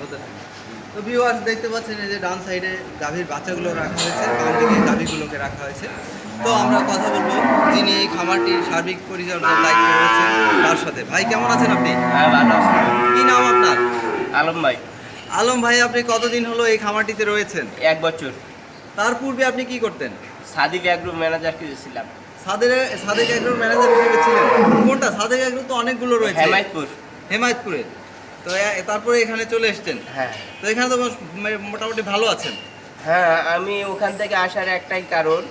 হতে থাকে। তো ভিউয়ার্স দেখতে পাচ্ছেন এই যে ডান সাইডে গাভীর বাচ্চাগুলো রাখা হয়েছে বাম দিকে গাভীগুলোকে রাখা হয়েছে। তো আমরা কথা বলব যিনি এই খামারটির সার্বিক পরিচর্যার দায়িত্ব রয়েছেন তার সাথে। ভাই কেমন আছেন আপনি? হ্যাঁ কি নাম আপনার? আলম ভাই। আলম ভাই আপনি কতদিন হলো এই খামারটিতে রয়েছেন? এক বছর। তার পূর্বে আপনি কি করতেন? সাদিক অ্যাগ্রো ম্যানেজার ছিলাম সাদের সাদেক এগ্রোর ম্যানেজার হিসেবে ছিলেন। কোনটা? সাদেক এগ্রো তো অনেকগুলো রয়েছে। হেমায়তপুর। হেমায়তপুরে। তো তারপরে এখানে চলে এসেছেন। হ্যাঁ। তো এখানে তো মোটামুটি ভালো আছেন। হ্যাঁ আমি ওখান থেকে আসার একটাই কারণ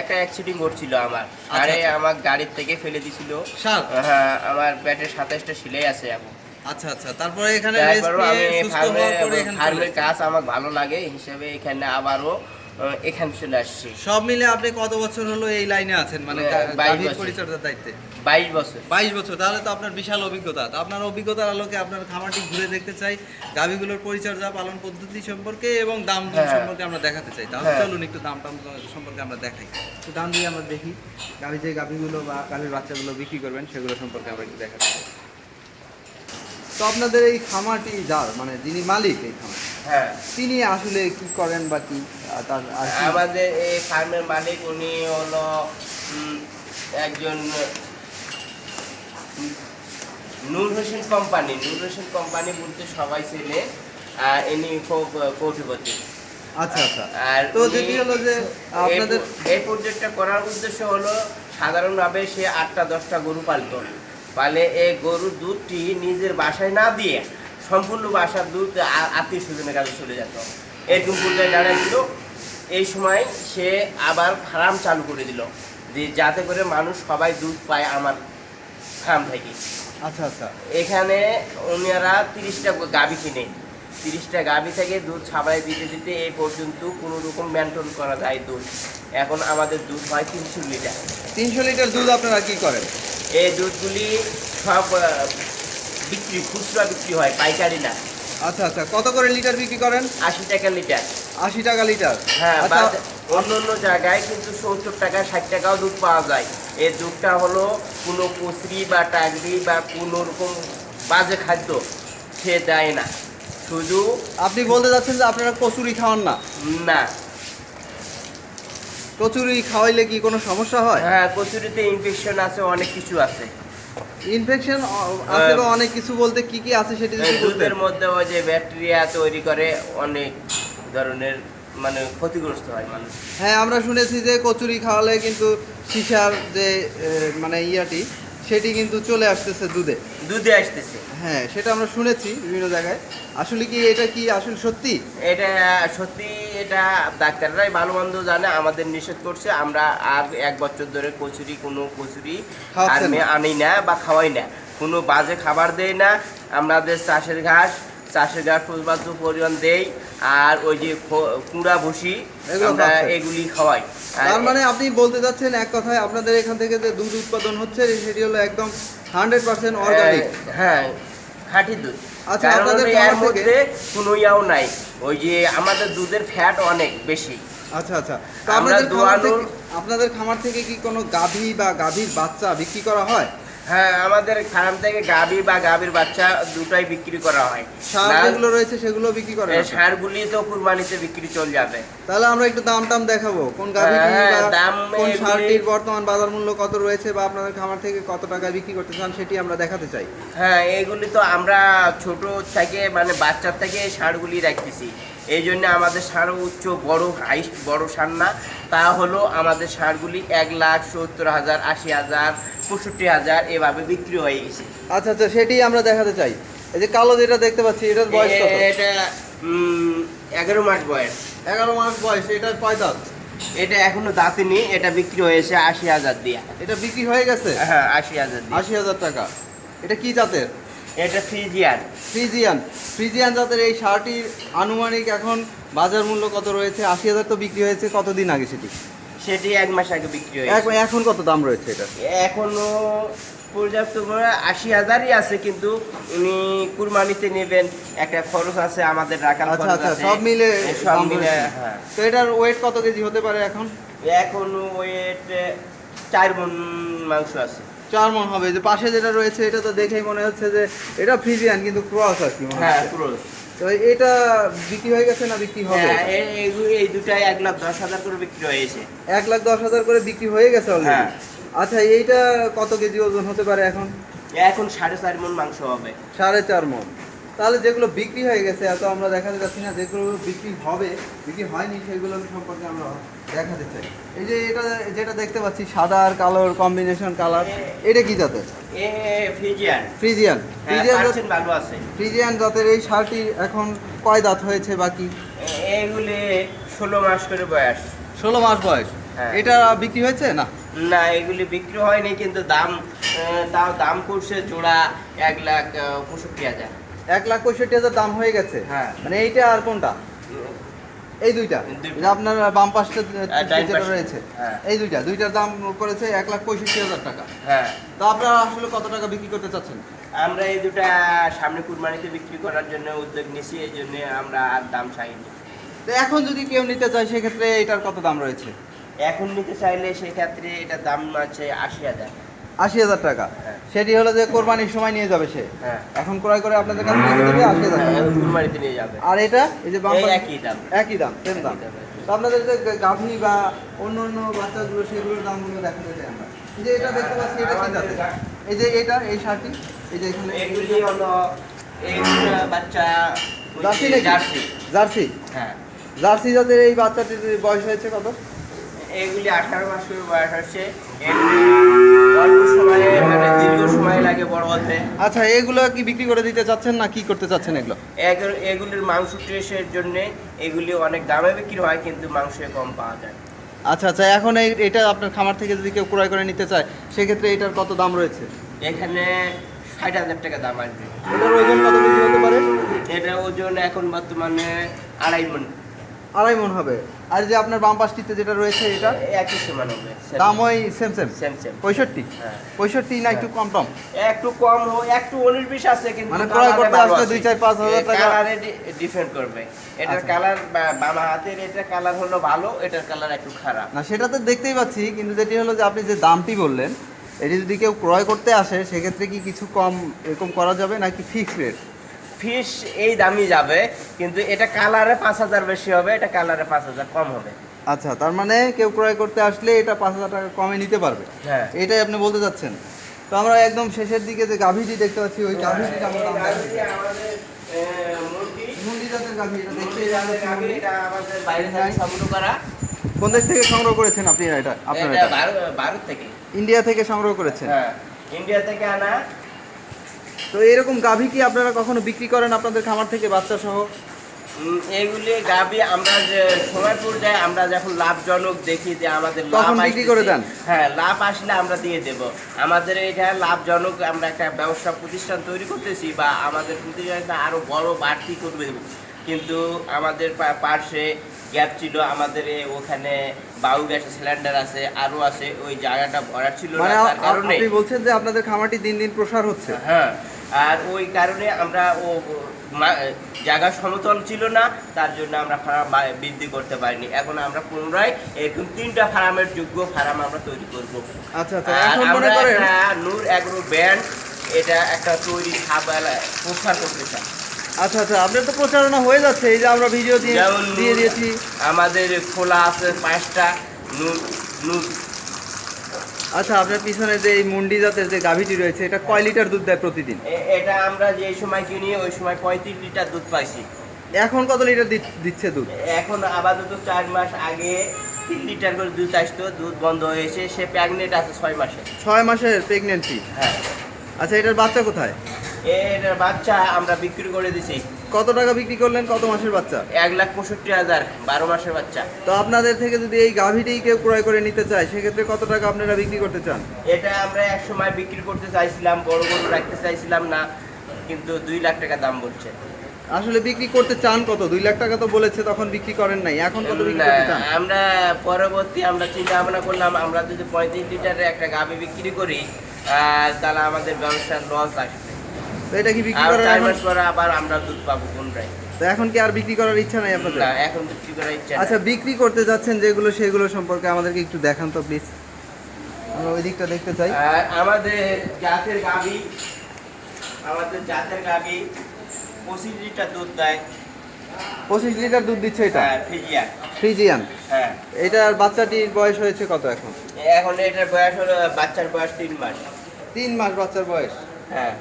একটা অ্যাক্সিডেন্ট ঘটছিল আমার। আরে আচ্ছা। আমার গাড়ির থেকে ফেলে দিছিল। হ্যাঁ আমার পেটের সাতাশটা সিলাই আছে এখন। আচ্ছা আচ্ছা। তারপরে এখানে ফার্মের কাজ আমার ভালো লাগে হিসেবে এখানে আবারও এখানে চলে আসছি। সব মিলে আপনি কত বছর হলো এই লাইনে আছেন? মানে গাভীর বছর। পরিচর্যার দায়িত্বে। বাইশ বছর। বাইশ বছর তাহলে তো আপনার বিশাল অভিজ্ঞতা। তো আপনার অভিজ্ঞতার আলোকে আপনার খামারটি ঘুরে দেখতে চাই গাভীগুলোর পরিচর্যা পালন পদ্ধতি সম্পর্কে এবং দাম হ্যাঁ। সম্পর্কে আমরা দেখাতে চাই। তাহলে হ্যাঁ। চলুন একটু দাম টাম সম্পর্কে আমরা দেখাই। তো দাম দিয়ে আমরা দেখি গাভী যে গাভীগুলো বা গাভীর বাচ্চাগুলো বিক্রি করবেন সেগুলো সম্পর্কে আমরা একটু দেখাতে চাই। তো আপনাদের এই খামারটি যার মানে যিনি মালিক এই খামার হ্যাঁ। তিনি আসলে কি করেন বা কি? তার আমাদের এই ফার্মের মালিক উনি হলো একজন নূর হোসেন কোম্পানি। নূর হোসেন কোম্পানি বলতে সবাই চেনে ইনি খুব কোটিপতি আচ্ছা আচ্ছা। আর তো যেটি হলো যে আপনাদের এই- এই প্রজেক্টটা করার উদ্দেশ্য হলো সাধারণভাবে সে আটটা দশটা গরু পালতো। পালে এই গরুর দুধটি নিজের বাসায় না দিয়ে সম্পূর্ণ বাসার দুধ আত্মীয় স্বজনের কাছে চলে যেত। এরকম পর্যায়ে দাঁড়াচ্ছিল এই সময় সে আবার ফার্ম চালু করে দিল। যে যাতে করে মানুষ সবাই দুধ পায় আমার ফার্ম থেকে। আচ্ছা আচ্ছা। এখানে ওনারা তিরিশটা গাভি কিনে। তিরিশটা গাভি থেকে দুধ ছাবাই দিতে দিতে এই পর্যন্ত কোনো রকম মেনটেন করা যায় দুধ। এখন আমাদের দুধ হয় তিনশো লিটার। তিনশো লিটার দুধ আপনারা কি করেন? এই দুধগুলি সব বিক্রি খুচরা বিক্রি হয় পাইকারি না। আচ্ছা আচ্ছা কত করে লিটার বিক্রি করেন? আশি টাকা লিটার। আশি টাকা লিটার? হ্যাঁ আচ্ছা। অন্য অন্য জায়গায় কিন্তু সত্তর টাকা ষাট টাকাও দুধ পাওয়া যায়। এই দুধটা হলো কোনো কচরি বা টাগরি বা কোনো রকম বাজে খাদ্য সে দেয় না। শুধু আপনি বলতে যাচ্ছেন যে আপনারা কচুরি খাওয়ান না? না। কচুরি খাওয়াইলে কি কোনো সমস্যা হয়? হ্যাঁ কচুরিতে ইনফেকশন আছে অনেক কিছু আছে। ইনফেকশন আসলে অনেক কিছু বলতে কি কি আছে সেটা যদি দুধের মধ্যে ওই যে ব্যাকটেরিয়া তৈরি করে অনেক ধরনের মানে ক্ষতিগ্রস্ত হয় মানুষ। হ্যাঁ আমরা শুনেছি যে কচুরি খাওয়ালে কিন্তু সিসার যে মানে ইয়াটি সেটি কিন্তু চলে আসতেছে দুধে। দুধে আসতেছে। হ্যাঁ সেটা আমরা শুনেছি বিভিন্ন জায়গায়। আসলে কি এটা কি আসলে সত্যি? এটা সত্যি এটা ডাক্তাররাই ভালো মন্দ জানে আমাদের নিষেধ করছে। আমরা আর এক বছর ধরে কচুরি কোনো কচুরি? আনি না বা খাওয়াই না। কোনো বাজে খাবার দেই না। আমাদের চাষের ঘাস চাষের ঘাস পরিমাণ দেই। আর ওই যে কুড়া ভুসি আমরা এগুলি খাওয়াই। তার মানে আপনি বলতে যাচ্ছেন এক কথায় আপনাদের এখান থেকে যে দুধ উৎপাদন হচ্ছে সেটি হলো একদম হান্ড্রেড পার্সেন্ট অর্গানিক হ্যাঁ খাঁটি দুধ। আচ্ছা, আপনাদের এর মধ্যে কোনো ইয়াও নাই। ওই যে আমাদের দুধের ফ্যাট অনেক বেশি। আচ্ছা আচ্ছা। আপনাদের খামার থেকে আপনাদের খামার থেকে কি কোনো গাভী বা গাভীর বাচ্চা বিক্রি করা হয়? হ্যাঁ আমাদের ফার্ম থেকে গাভি বা গাভীর বাচ্চা দুটাই বিক্রি করা হয়। সার না- যেগুলো রয়েছে সেগুলো বিক্রি এই আপনি? সারগুলি তো কুরবানিতে বিক্রি চলে যাবে। তাহলে আমরা একটু দাম টাম দেখাবো। কোন গাভীটি হ্যাঁ, দাম কোন সারটির বর্তমান বাজার মূল্য কত রয়েছে বা আপনাদের খামার থেকে কত টাকায় বিক্রি করতে চান সেটি আমরা দেখাতে চাই। হ্যাঁ এগুলি তো আমরা ছোট থেকে মানে বাচ্চার থেকে সারগুলি রাখতেছি এই জন্য আমাদের সার উচ্চ বড় হাইস্ট বড় সার না। তা হলো আমাদের সারগুলি এক লাখ সত্তর হাজার আশি হাজার পঁয়ষট্টি হাজার এভাবে বিক্রি হয়ে গেছে। আচ্ছা আচ্ছা সেটি আমরা দেখাতে চাই। এই যে কালো যেটা দেখতে পাচ্ছি এটার বয়স কত? এটা এগারো মাস বয়স। এগারো মাস বয়স এটার কয় দাঁত? এটা এখনও এটা বিক্রি হয়েছে আশি হাজার দিয়ে। এটা বিক্রি হয়ে গেছে? হ্যাঁ আশি হাজার আশি হাজার টাকা। এটা কি জাতের? এটা ফ্রিজিয়ান। ফ্রিজিয়ান। ফ্রিজিয়ান জাতের এই সারটির আনুমানিক এখন বাজার মূল্য কত রয়েছে? আশি হাজার তো বিক্রি হয়েছে কতদিন আগে সেটি? সেটি এক মাস আগে বিক্রি হয়েছে। এখন কত দাম রয়েছে এটা? এখনও পর্যাপ্ত আশি হাজারই আছে কিন্তু উনি কুরবানিতে নেবেন একটা খরচ আছে আমাদের রাখার আচ্ছা আচ্ছা সব মিলে সব মিলে হ্যাঁ। তো এটার ওয়েট কত কেজি হতে পারে এখন? এখন ওয়েট চার মন মাংস আছে। চার মন হবে। যে পাশে যেটা রয়েছে এটা তো দেখেই মনে হচ্ছে যে এটা ফ্রিজিয়ান কিন্তু ক্রস আর কি হ্যাঁ হচ্ছে। তো এটা বিক্রি হয়ে গেছে না বিক্রি হবে? হ্যাঁ, এই- দুটাই এক লাখ দশ হাজার করে বিক্রি হয়েছে। এক লাখ দশ হাজার করে বিক্রি হয়ে গেছে অলরেডি হ্যাঁ। আচ্ছা এইটা কত কেজি ওজন হতে পারে এখন? এখন সাড়ে চার মন মাংস হবে। সাড়ে চার মন। তাহলে যেগুলো বিক্রি হয়ে গেছে এত আমরা দেখাতে যাচ্ছে না যেগুলো বিক্রি হবে বিক্রি হয়নি সেগুলো সম্পর্কে আমরা দেখাতে চাই এই যে এটা যেটা দেখতে পাচ্ছি সাদা আর কালোর কম্বিনেশন কালার এটা কি জাতের? এ ফ্রিজিয়ান। ফ্রিজিয়ান। হ্যাঁ ফ্রিজিয়ান জাত- ভালো আছে। ফ্রিজিয়ান জাতের এই শার্টটি এখন কয় দাঁত হয়েছে বাকি এগুলি ষোলো মাস করে বয়স। ষোলো মাস বয়স। হ্যাঁ। এটা বিক্রি হয়েছে না? না এগুলি বিক্রি হয়নি কিন্তু দাম তাও দাম করছে জোড়া এক লাখ পঁয়ষট্টি হাজার। এক লাখ পঁয়ষট্টি হাজার দাম হয়ে গেছে? হ্যাঁ। মানে এইটা আর কোনটা? এই দুইটা। আপনার বাম পাশটা যেটা রয়েছে। হ্যাঁ। এই দুইটা। দুইটার দাম করেছে এক লাখ পঁয়ষট্টি হাজার টাকা। হ্যাঁ। তো আপনারা আসলে কত টাকা বিক্রি করতে চাচ্ছেন? আমরা এই দুটা সামনে কুরবানিতে বিক্রি করার জন্য উদ্যোগ নিছি এই জন্য আমরা আর দাম চাইনি। তো এখন যদি কেউ নিতে চায় সেক্ষেত্রে এটার কত দাম রয়েছে? এখন নিতে চাইলে সেক্ষেত্রে এটার দাম আছে আশি হাজার। আশি হাজার টাকা। হ্যাঁ। সেটি হলো যে কোরবানির সময় নিয়ে যাবে সে। হ্যাঁ। এখন ক্রয় করে আপনাদের কাছে আশি হাজার টাকা। এখন নিয়ে যাবে। আর এটা এই যে একই দাম। একই দাম সেম দাম। তো আপনাদের যে গাভী বা অন্য অন্য বাচ্চাগুলো সেগুলোর দামগুলো দেখাতে চাই আমরা। যে এটা দেখতে পাচ্ছি এটা কি জাতের? এই যে এটা এই শার্টটি এই যে এখানে এগুলি হলো এই বাচ্চা জার্সি নাকি? জার্সি। জার্সি? হ্যাঁ। জার্সি জাতের এই বাচ্চাটির বয়স হয়েছে কত? এগুলি আঠারো মাস বয়স হচ্ছে আচ্ছা এগুলো কি বিক্রি করে দিতে চাচ্ছেন না কি করতে চাচ্ছেন এগুলো? এগুলো- এগুলির মাংস টেস্টের জন্য এগুলি অনেক দামে বিক্রি হয় কিন্তু মাংস কম পাওয়া যায়। আচ্ছা আচ্ছা এখন এই এটা আপনার খামার থেকে যদি কেউ ক্রয় করে নিতে চায় সেক্ষেত্রে এটার কত দাম রয়েছে? এখানে ষাট হাজার টাকা দাম আসবে। এটার ওজন কত কেজি হতে পারে? এটা ওজন এখন বর্তমানে আড়াই মন। আড়াই মন হবে। আর যে আপনার বাম পাশটিতে যেটা রয়েছে এটা? একই সমান হবে দাম ওই সেম সেম সেম সেম পঁয়ষট্টি? হ্যাঁ। পঁয়ষট্টি না একটু কম টম? একটু কম হোক একটু উনিশ বিশ আছে কিন্তু মানে ক্রয় করতে আসলে। দুই চার পাঁচ হাজার টাকা- কালারে ডিফেন্ড করবে। এটার আচ্ছা। কালার বাম হাতের এটার কালার হলো ভালো এটার কালার একটু খারাপ। না সেটা তো দেখতেই পাচ্ছি কিন্তু যেটি হলো যে আপনি যে দামটি বললেন এটি যদি কেউ ক্রয় করতে আসে সেক্ষেত্রে কি কিছু কম এরকম করা যাবে নাকি ফিক্স রেট ফিশ এই দামই যাবে কিন্তু এটা কালারে পাঁচ হাজার বেশি হবে এটা কালারে পাঁচ হাজার কম হবে। আচ্ছা তার মানে কেউ ক্রয় করতে আসলে এটা পাঁচ হাজার টাকা কমে নিতে পারবে। হ্যাঁ। এটাই আপনি বলতে চাচ্ছেন। তো আমরা একদম শেষের দিকে যে গাভীটি দেখতে পাচ্ছি ওই গাভীটির আমরা মুন্ডি জাতের গাভী এটা দেখতে মুরগি এটা আমাদের বাইরে থেকে সংগ্রহ করা। কোন দেশ থেকে সংগ্রহ করেছেন আপনি এটা? আপনার এটা ভারত থেকে। ইন্ডিয়া থেকে সংগ্রহ করেছেন? হ্যাঁ। ইন্ডিয়া থেকে আনা তো এরকম গাভী কি আপনারা কখনো বিক্রি করেন আপনাদের খামার থেকে বাচ্চা সহ? উম, এইগুলি গাবি আমরা যে সময় পর্যায়ে আমরা যখন লাভজনক দেখি যে আমাদের লাভ বিক্রি করে দেন? হ্যাঁ লাভ আসলে আমরা দিয়ে দেব। আমাদের এটা লাভজনক আমরা একটা ব্যবসা প্রতিষ্ঠান তৈরি করতেছি বা আমাদের প্রতিষ্ঠানটা আরও বড় বাড়তি করবে। কিন্তু আমাদের পা- পার্শ্বে গ্যাপ ছিল আমাদের ওখানে বাউ গ্যাসের সিলিন্ডার আছে আরও আছে ওই জায়গাটা ভরা ছিল না মানে তার কারণে আপনি বলছেন যে আপনাদের খামারটি দিন দিন প্রসার হচ্ছে। হ্যাঁ আর ওই কারণে আমরা ও জায়গা সমতল ছিল না তার জন্য আমরা ফার্ম বৃদ্ধি করতে পারিনি। এখন আমরা পুনরায় এরকম তিনটা ফার্মের যোগ্য ফার্ম আমরা তৈরি করব। আচ্ছা আচ্ছা এখন মনে করেন নূর অ্যাগ্রো ব্যান্ড এটা একটা তৈরি খাবার প্রচার করতে চাই। আচ্ছা আচ্ছা আপনার তো প্রচারণা হয়ে যাচ্ছে এই যে আমরা ভিডিও দিয়ে যেমন দিয়ে দিয়েছি। আমাদের খোলা আছে পাঁচটা আচ্ছা আপনার পিছনে যে এই মুন্ডি জাতের যে গাভীটি রয়েছে এটা কয় লিটার দুধ দেয় প্রতিদিন? এটা আমরা যে সময় কিনি ওই সময় পঁয়ত্রিশ লিটার দুধ পাইছি। এখন কত লিটার দিচ্ছে দুধ? এখন আপাতত চার মাস আগে তিন লিটার করে দুধ আসতো দুধ বন্ধ হয়েছে সে প্রেগনেন্ট আছে ছয় মাসে। ছয় মাসের প্রেগনেন্সি হ্যাঁ। আচ্ছা এটার বাচ্চা কোথায়? এর বাচ্চা আমরা বিক্রি করে দিছি। কত টাকা বিক্রি করলেন? কত মাসের বাচ্চা? এক লাখ পঁয়ষট্টি হাজার বারো মাসের বাচ্চা। তো আপনাদের থেকে যদি এই গাভীটি কেউ ক্রয় করে নিতে চায় সেক্ষেত্রে কত টাকা আপনারা বিক্রি করতে চান? এটা আমরা এক সময় বিক্রি করতে চাইছিলাম বড় বড় রাখতে চাইছিলাম না কিন্তু দুই লাখ টাকা দাম বলছে। আসলে বিক্রি করতে চান কত? দুই লাখ টাকা তো বলেছে তখন বিক্রি করেন নাই। এখন কত বিক্রি করতে চান? আমরা পরবর্তী আমরা চিন্তা ভাবনা করলাম আমরা যদি পঁয়ত্রিশ লিটারের একটা গাভি বিক্রি করি তাহলে আমাদের ব্যবসার লস আসবে। তো এটা কি বিক্রি করার চার মাস পরে আবার আমরা দুধ পাবো কোনটাই তো এখন কি আর বিক্রি করার ইচ্ছা নাই আপনাদের? না এখন বিক্রি করার ইচ্ছা আচ্ছা বিক্রি করতে যাচ্ছেন যেগুলো সেগুলো সম্পর্কে আমাদেরকে একটু দেখান তো প্লিজ আমরা ওই দিকটা দেখতে চাই। আর আমাদের জাতের গাবি আমাদের জাতের গাবি পঁচিশ লিটার দুধ দেয়। পঁচিশ লিটার দুধ দিচ্ছে এটা? হ্যাঁ ফিজিয়া ফ্রিজিয়ান? হ্যাঁ। এটার বাচ্চাটির বয়স হয়েছে কত এখন? এখন এটার বয়স হলো বাচ্চার বয়স তিন মাস। তিন মাস বাচ্চার বয়স? হ্যাঁ।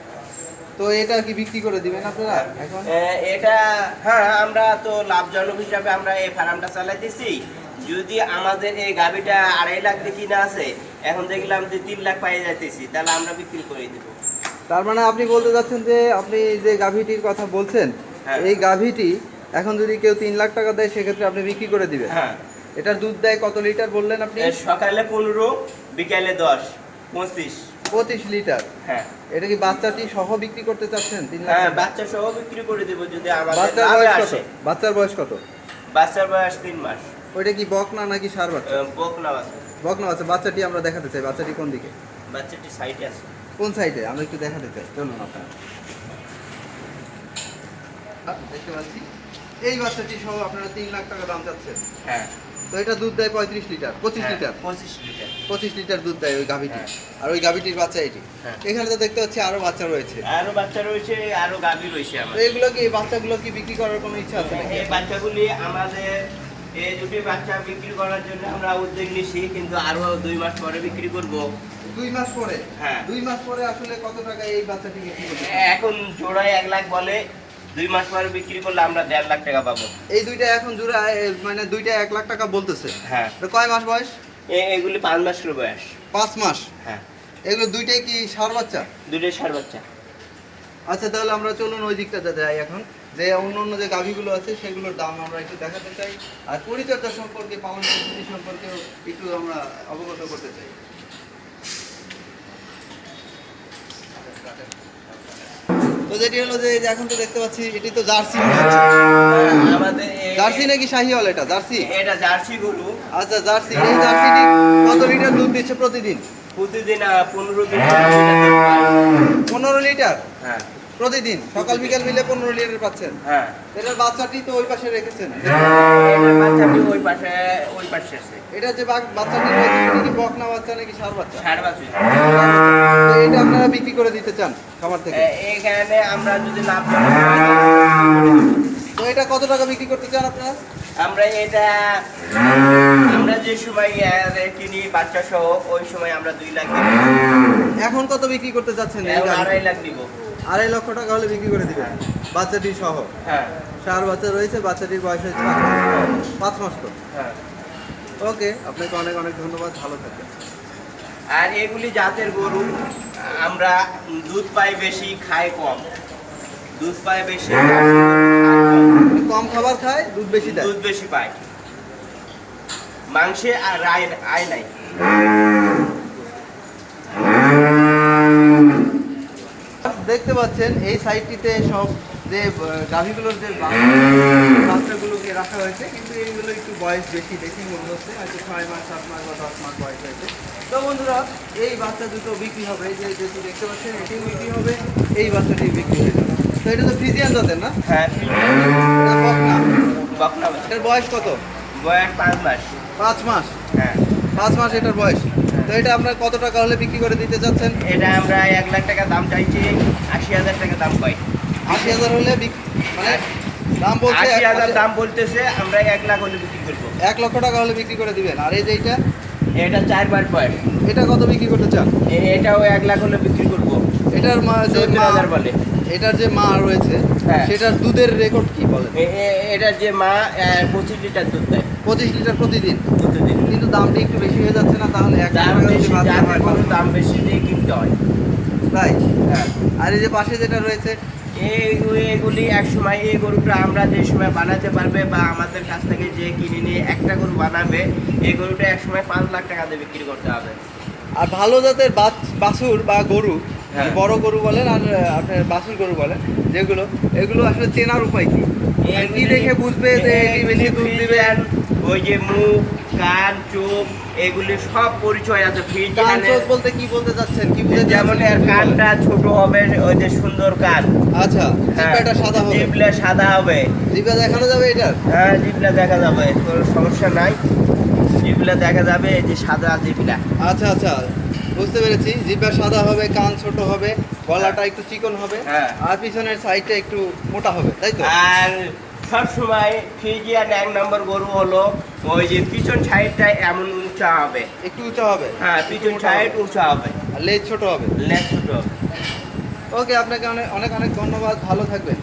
তো এটা কি বিক্রি করে দিবেন আপনারা এখন? এটা হ্যাঁ আমরা তো লাভজনক হিসাবে আমরা এই ফার্মটা চালাইতেছি। যদি আমাদের এই গাভিটা আড়াই লাখ দিয়ে কিনা আছে এখন দেখলাম যে তিন লাখ পাই যাইতেছি তাহলে আমরা বিক্রি করে দেবো। তার মানে আপনি বলতে যাচ্ছেন যে আপনি যে গাভীটির কথা বলছেন হ্যাঁ। এই গাভীটি এখন যদি কেউ তিন লাখ টাকা দেয় সেক্ষেত্রে আপনি বিক্রি করে দিবেন। হ্যাঁ। এটার দুধ দেয় কত লিটার বললেন আপনি? সকালে পনেরো বিকালে দশ পঁচিশ। পঁচিশ লিটার। হ্যাঁ। এটা কি বাচ্চাটি সহ বিক্রি করতে চাচ্ছেন? তিন লাখ হ্যাঁ বাচ্চা সহ বিক্রি করে দেবো যদি আমাদের বাচ্চার বয়স কত? আসে বাচ্চার বয়স কত? বাচ্চার বয়স তিন মাস। ওইটা কি বক না নাকি সার বাচ্চা? বকনা বাচ্চা। বক না বাচ্চা। বাচ্চাটি আমরা দেখাতে চাই। বাচ্চাটি কোন দিকে? বাচ্চাটি সাইডে আছে। কোন সাইডে? আমরা একটু দেখাতে চাই। চলুন আপনার। দেখতে পাচ্ছি। এই বাচ্চাটি সহ আপনারা তিন লাখ টাকা দাম চাচ্ছেন। হ্যাঁ। তো এটা দুধ দেয় পঁয়ত্রিশ লিটার পঁচিশ হ্যাঁ, লিটার। পঁচিশ লিটার। পঁচিশ লিটার দুধ দেয় ওই গাভীটি। হ্যাঁ। আর ওই গাভীটির বাচ্চা এটি। হ্যাঁ। এখানে তো দেখতে পাচ্ছি আরও বাচ্চা রয়েছে। আরও বাচ্চা রয়েছে আরও গাভী রয়েছে তো আমার। এগুলো কি বাচ্চাগুলো কি বিক্রি করার কোনো ইচ্ছা আছে নাকি? এই বাচ্চাগুলি আমাদের এই দুটি বাচ্চা বিক্রি করার জন্য আমরা উদ্যোগ নিছি কিন্তু আরও দুই মাস পরে বিক্রি করব। দুই মাস পরে? হ্যাঁ। দুই মাস পরে আসলে কত টাকা এই বাচ্চাটি বিক্রি এখন জোড়ায় এক লাখ বলে দুই মাস পরে বিক্রি করলে আমরা দেড় লাখ টাকা পাবো। এই দুইটা এখন জোড়া মানে দুইটা এক লাখ টাকা বলতেছে। হ্যাঁ। কয় মাস বয়স? এগুলি পাঁচ মাসের বয়স। পাঁচ মাস? হ্যাঁ। এগুলো দুইটাই কি সার বাচ্চা? দুটোই ষাট বাচ্চা। আচ্ছা তাহলে আমরা চলুন ওই দিকটাতে যাই এখন। যে অন্য অন্য যে গাভীগুলো আছে সেগুলোর দাম আমরা একটু দেখাতে চাই। আর পরিচর্যা সম্পর্কে পালন পদ্ধতি সম্পর্কেও একটু আমরা অবগত করতে চাই। তো যেটি হলো যে এখন তো দেখতে পাচ্ছি এটি তো জার্সি। আমাদের জার্সি নাকি শাহিওয়াল এটা? জার্সি? এটা জার্সি গরু। আচ্ছা জার্সি। এই জার্সিটি কত লিটার দুধ দিচ্ছে প্রতিদিন? প্রতিদিন পনেরো লিটার পনেরো লিটার? হ্যাঁ। প্রতিদিন সকাল বিকাল মিলে পনেরো লিটার পাচ্ছেন। হ্যাঁ। এটার বাচ্চাটি তো ওই পাশে রেখেছেন। বাচ্চাটি ওই পাশে ওই পাশে আছে। এটা যে বাচ্চাটি রয়েছে কি বকনা বাচ্চা নাকি সার বাচ্চা? ষাট বাছুর তো এটা আপনারা বিক্রি করে দিতে চান খামার থেকে? এখানে আমরা যদি লাভ তো এটা কত টাকা বিক্রি করতে চান আপনারা? আমরা এটা আমরা যে সময় কিনি বাচ্চা সহ ওই সময় আমরা দুই লাখ এখন কত বিক্রি করতে চাচ্ছেন? আড়াই লাখ দিব। আড়াই লক্ষ টাকা হলে বিক্রি করে দিবেন। বাচ্চাটি সহ। হ্যাঁ। সার বাচ্চা রয়েছে বাচ্চাটির বয়স হয়েছে পাঁচ মাস। তো। হ্যাঁ। ওকে আপনাকে অনেক অনেক ধন্যবাদ ভালো থাকবেন। আর এগুলি জাতের গরু আমরা দুধ পাই বেশি খাই কম। দুধ পাই বেশি কম। খাবার খায় দুধ বেশি দেয়। দুধ বেশি পাই মাংসে আর আয় আয় নাই। দেখতে পাচ্ছেন এই সাইডটিতে সব যে গাভীগুলোর যে বাচ্চাগুলোকে রাখা হয়েছে কিন্তু এইগুলো একটু বয়স বেশি বেশি মনে হচ্ছে হয়তো ছয় মাস সাত মাস বা দশ মাস বয়স হয়েছে। তো বন্ধুরা এই বাচ্চা দুটো বিক্রি হবে যে যেটি দেখতে পাচ্ছেন এটি বিক্রি হবে এই বাচ্চাটি বিক্রি হয়ে যাবে তো এটা তো ফ্রিজিয়ান জাতের না? হ্যাঁ। বকনা। এটার বয়স কত? বয়স পাঁচ মাস। পাঁচ মাস? হ্যাঁ। পাঁচ মাস এটার বয়স। তো এটা আপনার কত টাকা হলে বিক্রি করে দিতে চাচ্ছেন? এটা আমরা এক লাখ টাকা দাম চাইছি আশি হাজার টাকা দাম পাই আশি হাজার হলে মানে দাম বলছে আশি হাজার দাম বলতেছে আমরা এক লাখ হলে বিক্রি করব। এক লক্ষ টাকা হলে বিক্রি করে দিবেন। আর এই যে এটা চার মাস বয়স এটা কত বিক্রি করতে চান? এটাও এক লাখ হলে বিক্রি করব। এটার যে হাজার বলে। এটার যে মা রয়েছে হ্যাঁ। সেটার দুধের রেকর্ড কি বলে এটার যে মা পঁচিশ লিটার দুধ দেয়। পঁচিশ লিটার প্রতিদিন? প্রতিদিন। কিন্তু দামটা একটু বেশি হয়ে যাচ্ছে না তাহলে দাম বেশি দিয়ে কিনতে হয়। তাই? হ্যাঁ। আর এই যে পাশে যেটা রয়েছে? এই এগুলি এক সময় এই গরুটা আমরা যে সময় বানাতে পারবে বা আমাদের কাছ থেকে যে কিনে নিয়ে একটা গরু বানাবে এই গরুটা এক সময় পাঁচ লাখ টাকা দিয়ে বিক্রি করতে হবে। আর ভালো জাতের বাছ- বাছুর বা গরু। বড় গরু বলেন আর আপনার বাছুর গরু বলেন যেগুলো এগুলো আসলে চেনার উপায় কি? কি দেখে বুঝবে যে এটি বেশি দুধ দিবে? ওই যে মুখ কান চোখ এগুলি সব পরিচয় আছে কান চোখ বলতে কি বলতে চাচ্ছেন? কি বুঝতে যেমন? এর কানটা ছোট হবে ওই যে সুন্দর কান। আচ্ছা হ্যাঁ, সাদা হবে। জিভটা সাদা হবে। জিব্বা দেখানো যাবে এটা হ্যাঁ জিভটা দেখা যাবে কোনো সমস্যা নাই। জিভটা দেখা যাবে এই যে সাদা জিভটা। আচ্ছা আচ্ছা। বুঝতে পেরেছি জিব্বা সাদা হবে কান ছোট হবে গলাটা একটু চিকন হবে হ্যাঁ। আর পিছনের সাইডটা একটু মোটা হবে তাই তো? আর সব সময় ফ্রিজিয়ান এক নম্বর গরু হলো ওই যে পিছন সাইডটা এমন উঁচা হবে। একটু উঁচা হবে? হ্যাঁ পিছন সাইড উঁচা হবে। আর লেজ ছোট হবে? লেগ ছোট হবে। ওকে আপনাকে অনেক অনেক অনেক ধন্যবাদ ভালো থাকবেন।